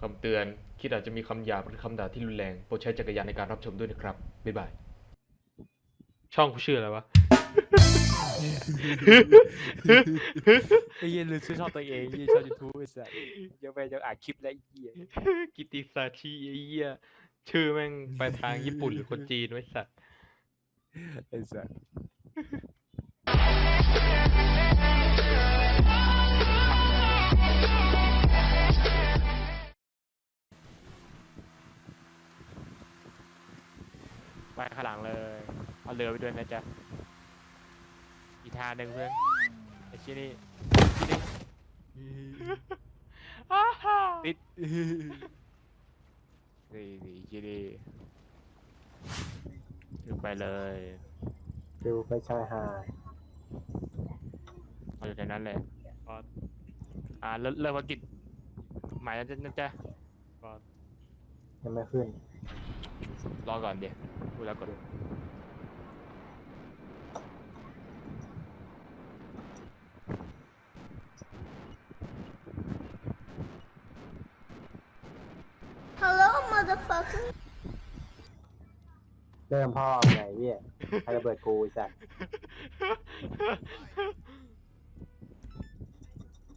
คำเตือน คิดอาจจะมีคำหยาบหรือคำด่าที่รุนแรง โปรดใช้จักรยานในการรับชมด้วยนะครับ บ๊ายบาย ช่องกูชื่ออะไรวะ ไอ้เหี้ยลืมชื่อช่องตัวเองยี่ช่องยูทูบไอ้สัสยังไปยังอ่านคลิปและไอ้เหี้ยกิติซาชิไอ้เหี้ยชื่อแม่งไปทางญี่ปุ่นหรือคนจีนไว้สัตว์ ไอ้สัส เอาเรือไปด้วยนะจ๊ะ อีกทางหนึ่งเพื่อนไอ้ชี้ยนี่ชี้นี่ติดนี่นี่ชี้นี่ขึ้นไปเลยดูไปชายหาดเอาอยู่ในนั้นเลยอ่าเริ่มเริ่มภารกิจหมายนะจ๊ะนะจ๊ะยังไม่ขึ้น รอก่อนเดี๋ยวพูดแล้วก่อ เริ่มพ่อไงเหี้ยใครระเบิดกูไอ้สัส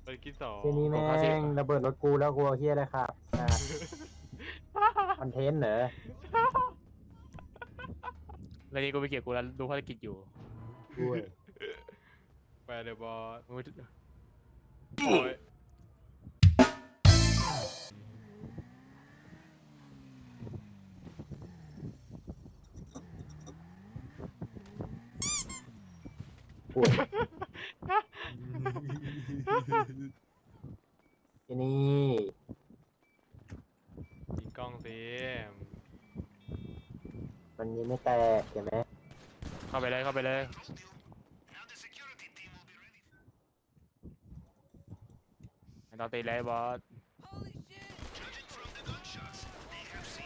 ไปกินสองทีนี้แม่งระเบิดรถกูแล้วกูเอาเฮียอะไรครับอะคอนเทนต์เหรอแล้วนี่กูไปเกี่ยวกูแล้วดูภารกิจอยู่กูเว้ยไปเดอะบอสมึงไม่โอ้ย กูเว้ยทีนี้ยิงกล้องสิมันยังไม่แตกเห็นไหมเข้าไปเลยเข้าไปเลย ไม่ต้องตีเลยบอส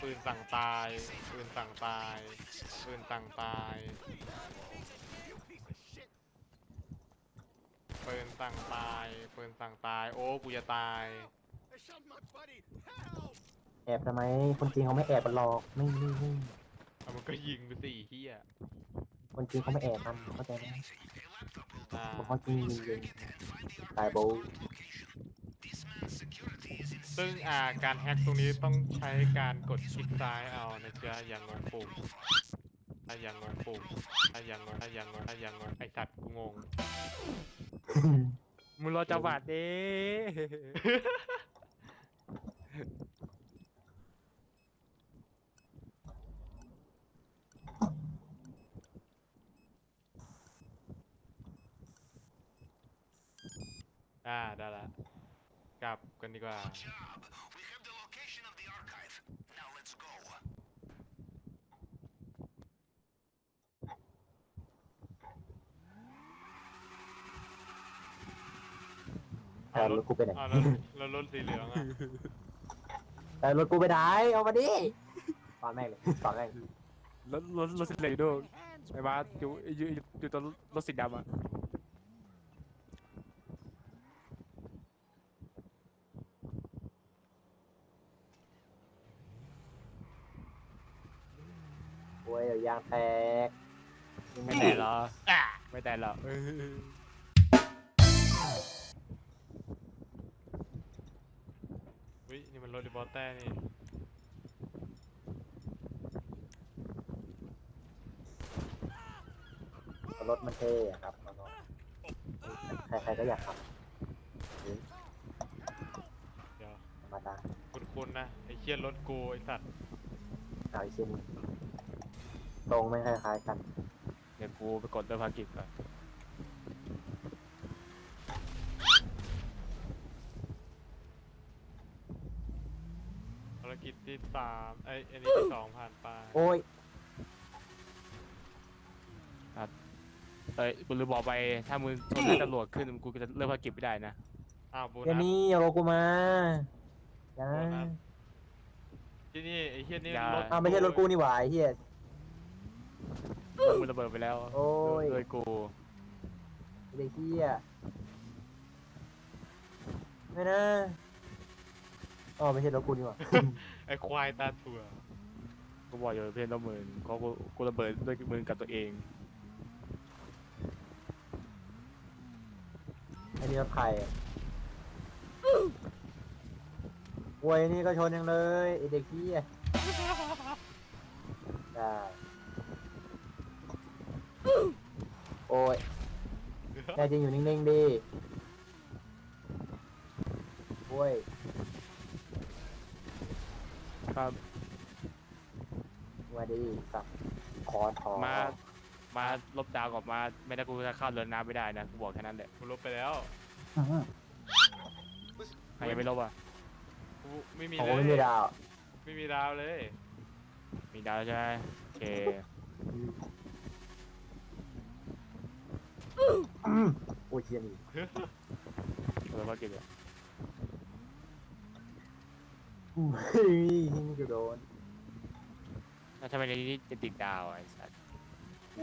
ปืนสั่งตายปืนสั่งตายปืนสั่งตาย ปืนสั่งตายปืนสั่งตาย โอ้กูจะตาย แอบทำไม คนจริงเขาไม่แอบกันหรอกไม่ไม่ไม่แล้วมันก็ยิงไปสี่เฮียคนจริงเขาไม่แอบกันเข้าใจไหมตายคนเขาจริงจริงตายโบว์ซึ่งอ่าการแฮ็กตรงนี้ต้องใช้การกดคลิกซ้ายเอานะจ๊ะอย่างงงปุ่ม ถ้าอย่างงงปุ่มถ้าอย่างงงถ้าอย่างงงถ้าอย่างงงไอสัตว์กูงง มึงรอจังหวะดิอ่าได้ละกลับกันดีกว่า แต่รถกูไปไหน อ่าแล้วแล้วรถสีเหลืองอะแต่รถกูไปไหนเอามาดิตอนแม่งเลยตอนแม่งรถรถรถสีเหลืองอยู่ด้วยไอ้บาสอยู่อยู่อยู่อยู่ตัวรถสีดำอะโอ้ยเดี๋ยวยางแตกไม่แต่หรอ ไม่แต่หรอ เออวินี่มันรถดิบอสแต้นี่รถมันเท่อะครับน้องๆใครๆก็อยากขับเดี๋ยวธรรมดาคุณๆนะไอเคียรถกูไอสัตว์เอาอีกชิ้นตรงไม่คล้ายๆกัน เดี๋ยวกูไปกดเริ่มภารกิจก่อน ภารกิจที่ สามไออันนี้ที่สองผ่านไปโอ้ยเอ้ยกูลืมบอกไปถ้ามึงชนให้ตำรวจขึ้นกูจะเริ่มภารกิจไม่ได้นะอ้าวโบเดี๋ยนัวส นี้อย่าโรกูมาอย่าโบนัส ที่นี่ไอเคียนี่อย่าร ถอ้าวไม่ใช่รถกูนี่หว่าไอ้เหี้ยมึงระเบิดไปแล้วโอ้ย โดยกูไอ้เหี้ยไม่นะ อ๋อไม่ใช่รถกูนี่หว่า ไอ้ควายตาถั่วกูบอกอยู่เพื่อนต้องมือเพราะกูกูระเบิดด้วยมือกับตัวเองไอ้นี่รถใครอะโวยนี่ก็ชนยังเลยไอเด็กขี้ยได้โอ้ยแน่จริงอยู่นิ่งๆดิโอ้ย ครับมาดิสักคอทอมา มาลบดาวกลับมา ไม่ได้กูจะเข้าเรือนน้ำไม่ได้นะ กูบอกแค่นั้นแหละกูลบไปแล้วใครยังไม่ลบอะ กูไม่มีโอ้เลยไม่มีดาวไม่มีดาวเลย มีดาวใช่ไหมโอเคอืมโอ้ยเชียนี่เราก็เก็บเลย เฮ้ยนี่กูโดนแล้วทำไมในนี้จะติดดาวอะไอ้สัส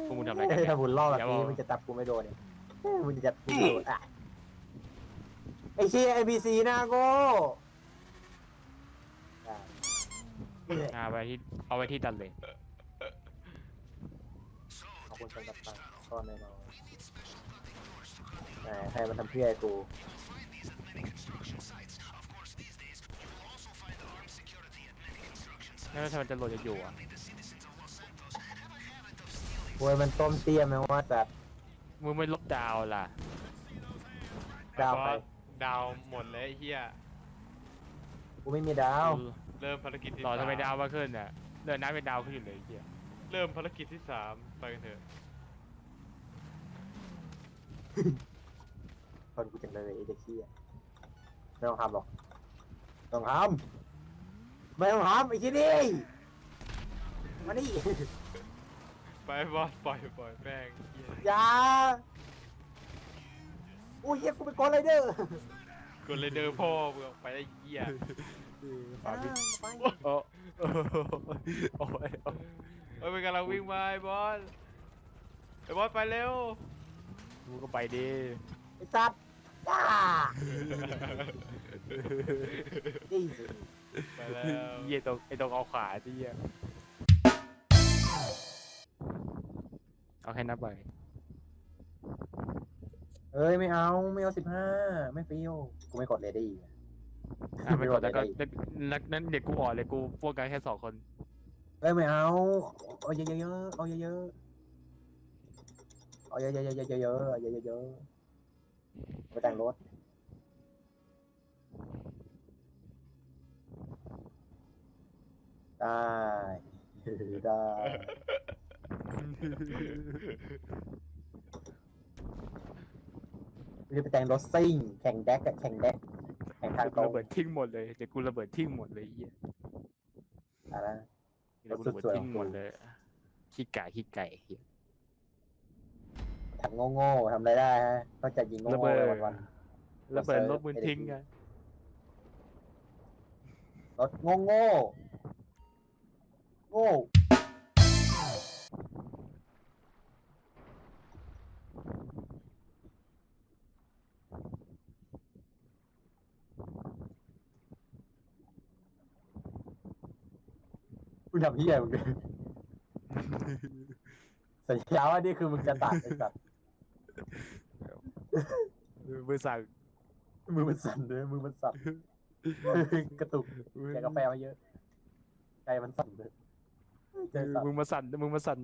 พวกมึงทำอะไรกันเฮ้ยเนี่ย ถ้าบุญรอบแบบอย่านี้บอกมันจะจับกูไม่โดนเนี่ยเฮ้ยมันจะจับกูไม่โดนอะไอเชียไอบีซีหน้าโก้ได้เอาไปที่เอาไปที่ตันเลยขอบคุณสำหรับตังค์ก้อนน้อยๆแหมใครมันทำเพื่อไอ้กู แล้วทำไมจะโหลดจะอยู่อะโวยมันต้มเตี้ยมไหมว่าจัดมึงไม่ลบดาวล่ะ ดาวไปไอ้บอสดาวหมดเลยไอ้เฮียกูไม่มีดาว เริ่มภารกิจที่รอสามทำไมดาวมาขึ้นอะเรือนน้ำเป็นดาวขึ้นอยู่เลยไอ้เหี้ยเริ่มภารกิจที่สามไปกันเถอะคนกูจังเลยไอ้เด็กเชี่ยไม่ต้องทำหรอก ต้องทำ ไม่ต้องทำไอ้ที่นี่มานี่ ไปบอสปล่อยปล่อยแม่งเหี้ยอย่าโอ้ยเฮียกูเป็นกอนไรเดอร์กดเลยเดอร์พ่อมึงออกไปไอ้เหี้ยฝาปิดไปโอ้โอ้โอ้ยโอ้ยเฮ้ยมันกำลังวิ่งมาไอ้บอสไอ้บอสไปเร็วมึงก็ไปดิไอ้สัตว์ย่าดีสิ ไปแล้ว เหี้ยตรงไอ้ตรงเอาขวาที่เหี้ยเอาแค่นับไปเอ้ยไม่เอาไม่เอาสิบห้าไม่ฟิวกูไม่กดเลดี้อะไม่กดแล้วก็นักนั้นเด็กกูอ่อนเลยกูพวกกันแค่สองคน เอ้ยไม่เอาเอาเยอะๆเอาเยอะๆเอาเยอะๆเยอะๆเยอะๆเยอะๆเยอะๆเยอะๆไปแต่งรถ ได้ ได้จะไปแต่งรถซิ่ง แข่งแดกกับแข่งแดกแข่งทางตรงระเบิดทิ้งหมดเลยเด็กกูระเบิดทิ้งหมดเลยไอ้เหี้ยอะไรเด็กกูระเบิดสวยๆทิ้งหมดเลยขี้ไก่ขี้ไก่เหี้ยทำโง่ๆทำอะไรได้ฮะก็จะยิงระโง่เบิดๆวันวันระเบิดรถมือทิ้งไงๆรถโง่โง่ๆ โง่คุณทำพี่ใหญ่มึงดิสัญญาว่านี่คือมึงจะตัดไอ้สัตว์มือสั่งมือมันสั่นเลยมือมันสั่นกระตุกแกกาแฟมาเยอะใจมันสั่นเลย ใจสั่นมึงมาสั่นมึงมาสั่น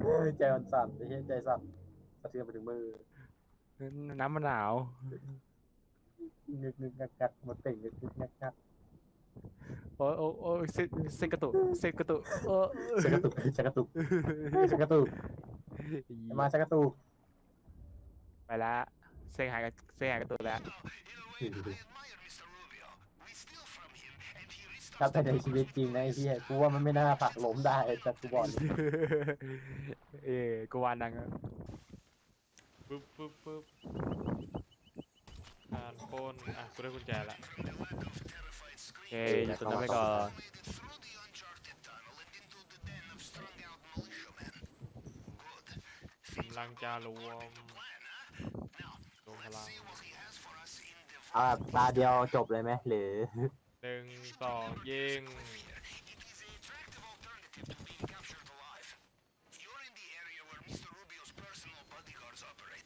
เฮ้ยใจมันสั่นไอ้เหี้ยใจสั่นสะเทือนไปถึงมือ น้ำมะนาวงึกงึกงักงักหมดเป่งงึกงึกงักงักโอ้โอ้โอ้เส้นเส้นกระตุกเส้นกระตุกโอ้ชักกระตุกชักกระตุกชักกระตุกมาชักกระตุกไปละเส้นหายกับเส้นหายกระตุกแล้ว ถ้าเป็นในชีวิตจริงนะไอ้เหี้ยกูว่ามันไม่น่าผลักล้มได้แต่กูบอกเลยเอ้กูวานังอะปึ๊บปึ๊บปึ๊บอ่านโคนอะกูได้กุญแจละโอเคอยู่ตรงนั้นไปก่อน กำลังจะรวมรวมพลัง เอาแบบตาเดียวจบเลยไหมหรือหนึ่ง สองยิง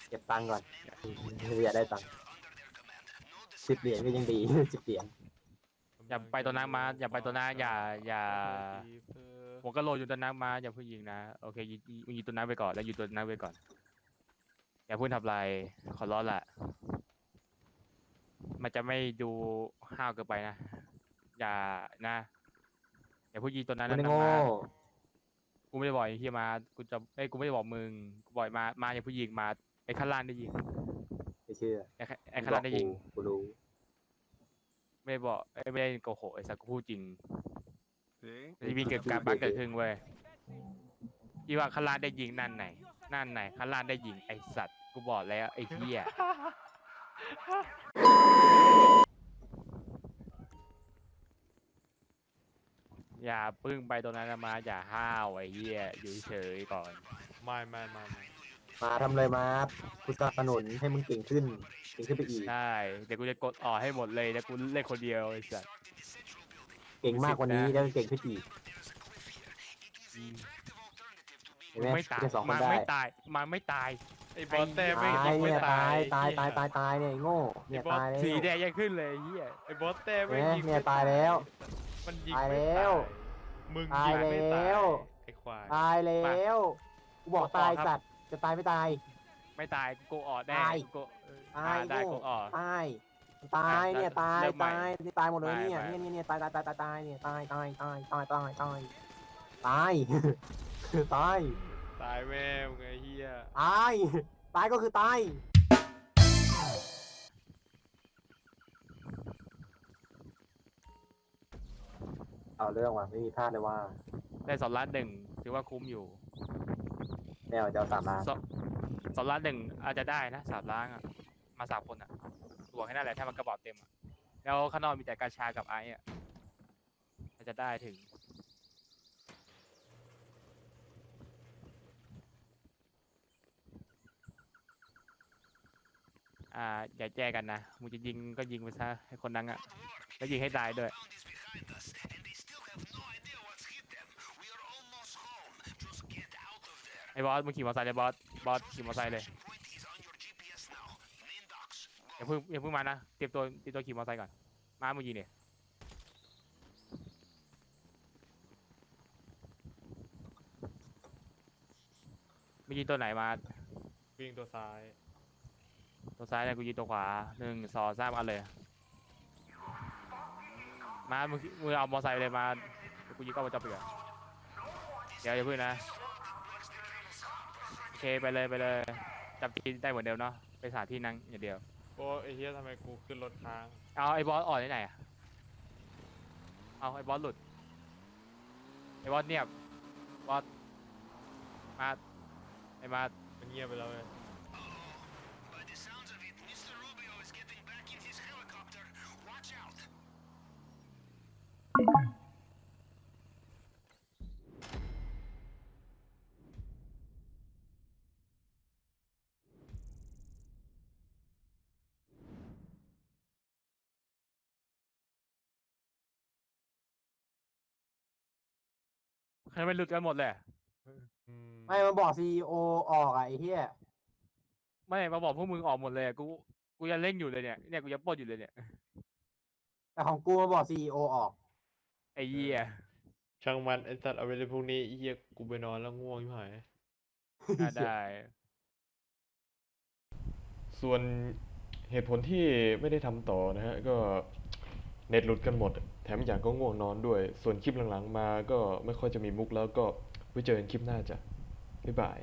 เก็บตังค์ก่อนอยากได้ตังค์สิบเหรียญก็ยังดี สิบเหรียญอย่าไปตัวนั้นมา อย่าไปตัวนั้นอย่าอย่าผมก็โหลดอยู่ตัวนั้นมาอย่าเพิ่งยิงนะโอเคยิงยิงยิงตัวนั้นไปก่อนแล้วยิงตัวนั้นไปก่อน อย่าเพิ่งทำลายขอร้อนละมันจะไม่ดูห้าวเกินไปนะ อย่านะอย่าเพิ่งยิงตัวนั้นไม่นะได้นะโง่ มากูไม่ได้บอกไอ้ที่มากูจะเอ้ยกูไม่ได้บอกมึงกูบอกมามาอย่าเพิ่งยิงมาไอ้ข้างล่างได้ยิงไม่เชื่อไอ้ข้าไอ้ข้างล่างได้ยิง กูรู้ ไม่ได้บอกเอ้ยไม่ได้โกหกไอ้สักกูพูดจริง See? จะมีเกิดการบั๊กเกิดขึ้นเว้ยที่ว่าข้างล่างได้ยิงนั่นไหน นั่นไหนข้างล่างได้ยิงไอสัตว์กูบอกแล้วไอ้เหี้ย อย่าปึ้งไปตรงนั้นนะมาอย่าห้าวไอ้เหี้ยอยู่เฉยๆก่อน ไม่ไม่ไม่ไม่มาทำเลยมากูสนับสนุนให้มึงเก่งขึ้นเก่งขึ้นไปอีก ใช่เดี๋ยวกูจะกดออกให้หมดเลยแล้วกูเล่นคนเดียวไอ้สัตว์เก่งมากกว่านี้แล้วเก่งขึ้นอีกเห็นไหมไม่ตายจะสองคมันนได้ไม่ตายมันไม่ตาย ไอ้บอสเต้ไม่ตายไม่เนี่ยตาตายยตายตายเหี้ตายตายเนี่ยไอ้โง่เนี่ยตายแล้วสีแดงยังขึ้นเลยไอ้เหี้ยไอ้บอสเต้ไม่เนี่ยยิงเนี่ยไม่ตายแล้ว มันยิงตายไม่แล้วมึงตายยิงไม่ตาแล้ยวไอ้ควาย ตายแล้วกูบอกตายสัตว์จะตายไม่ตาย ไม่ตายกูโกออดแน่ตาย กูเออตายอ่าได้โง่กูออด ตายตายเนี่ยตายเริ่มใหม่ตายนี่ตายหมดเลยไม่เนี่ยไม่เนี่ยเนี่ยเนี่ยตายตายตายตายตายเนี่ยตายตายตายตายตายตายตาย ตายตายแม่มึงไอ้เหี้ยตายตายก็คือตาย เอาเรื่องว่ะไม่มีพลาดเลยว่าได้สองล้านหนึ่งถือว่าคุ้มอยู่แนวจะเอาสามล้านสองสองล้านหนึ่งอาจจะได้นะสามล้านอะมาสามคนอะบอกให้นั่นแหละถ้ามันกระบอกเต็มอะแล้วข้างนอกมีแต่กาชากับไอซ์อะอาจจะได้ถึง อ่าอย่าแจ้กันนะมึงจะยิงก็ยิงไปซะให้คนนั้นอะแล้วยิงให้ตายด้วย ไอ้บอสมึงขี่มอเตอร์ไซค์เลยบอสบอสขี่มอเตอร์ไซค์เลยอย่าเพิ่งอย่าเพิ่งมานะเตรียมตัวเตรียมตัวขี่มอเตอร์ไซค์ก่อนมามึงยิงเนี่ยมึงยิงตัวไหนมาวิ่งตัวซ้าย ตัวซ้ายเนี่ยกูยิงตัวขวาหนึ่งสองสามเอาเลย มามึงมึงเอามอเตอร์ไซค์ไปเลยมาเดี๋ยวกูยิงกล้องวงจรปิดก่อนเดี๋ยวอย่าเพิ่งนะโอ เคไปเลยไปเลยจับที่ได้เหมือนเดิมเนาะไปสถานที่นั่งอย่างเดียว โอ้ไอ้เหี้ยทำไมกูขึ้นรถค้างเอาไอ้บอสอ่อนที่ไหนอะเอาไอ้บอสหลุดไอ้บอสเนียบบอสมาไอ้มามันเงียบไปแล้วเลยทำไมหลุดกันหมดเลยอะอืมไม่มาบอกซีโอออกอะไอ้เหี้ยไม่มาบอกพวกมึงออกหมดเลยอะกูกูยังเล่นอยู่เลยเนี่ยเนี่ยกูยังปล้นอยู่เลยเนี่ยแต่ของกูมาบอกซีโอออก ไอ้เหี้ยช่างมันไอ้สัตว์เอาไปเลยพวกนี้ไอ้เหี้ยกูไปนอนแล้วง่วงยิ่หายอะได้ ส่วนเหตุผลที่ไม่ได้ทำต่อนะฮะ ก็ เน็ตหลุดกันหมด แถมอย่างก็ง่วงนอนด้วย ส่วนคลิปหลังๆมาก็ไม่ค่อยจะมีมุกแล้วก็ไว้เจอกันคลิปหน้าจ้ะบ๊ายบาย